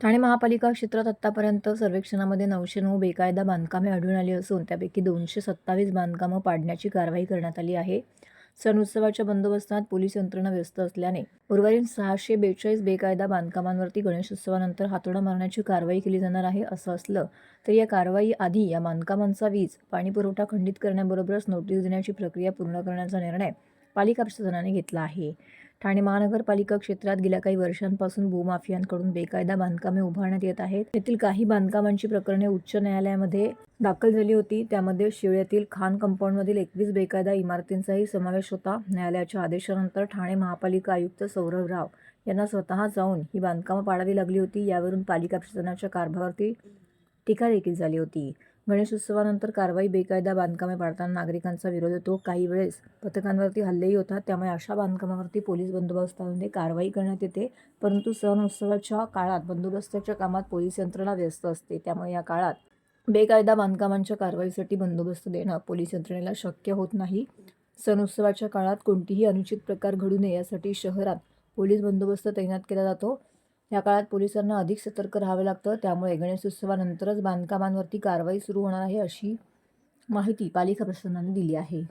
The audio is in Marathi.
ठाणे महापालिका क्षेत्रात आत्तापर्यंत सर्वेक्षणामध्ये नऊशे नऊ बेकायदा बांधकामे आढळून आली असून त्यापैकी दोनशे सत्तावीस बांधकामं पाडण्याची कारवाई करण्यात आली आहे. सण उत्सवाच्या बंदोबस्तात पोलीस यंत्रणा व्यस्त असल्याने उर्वरित सहाशे बेचाळीस बेकायदा बांधकामांवरती गणेशोत्सवानंतर हातोडा मारण्याची कारवाई केली जाणार आहे असं असलं तरी या कारवाई आधी या बांधकामांचा वीज पाणीपुरवठा खंडित करण्याबरोबरच नोटीस देण्याची प्रक्रिया पूर्ण करण्याचा निर्णय पालिका प्रशासनाने घेतला आहे. ठाणे महानगरपालिका क्षेत्रात गेल्या काही वर्षांपासून भूमाफियांकडून बेकायदा बांधकामे उभारण्यात येत आहेत. येथील काही बांधकामांची प्रकरणे उच्च न्यायालयामध्ये दाखल झाली होती. त्यामध्ये शिवळ्यातील खान कंपाऊंडमधील एकवीस बेकायदा इमारतींचाही समावेश होता. न्यायालयाच्या आदेशानंतर ठाणे महापालिका आयुक्त सौरभ राव यांना स्वतः जाऊन ही बांधकामं पाडावी लागली होती. यावरून पालिका प्रशासनाच्या कारभारावरती टीका देखील झाली होती. गणेशोत्सवानंतर कारवाई बेकायदा बांधकामे पाडताना नागरिकांचा विरोध होतो काही वेळेस पथकांवरती हल्लेही होतात. त्यामुळे अशा बांधकामावरती पोलीस बंदोबस्तामध्ये कारवाई करण्यात येते. परंतु सण उत्सवाच्या काळात बंदोबस्ताच्या कामात पोलीस यंत्रणा व्यस्त असते. त्यामुळे या काळात बेकायदा बांधकामांच्या कारवाईसाठी बंदोबस्त देणं पोलीस यंत्रणेला शक्य होत नाही. सण उत्सवाच्या काळात कोणतीही अनुचित प्रकार घडू नये यासाठी शहरात पोलीस बंदोबस्त तैनात केला जातो. या काळात पोलिसांना अधिक सतर्क राहावं लागतं. त्यामुळे गणेशोत्सवानंतरच बांधकामांवरती कारवाई सुरू होणार आहे अशी माहिती पालिका प्रशासनाने दिली आहे.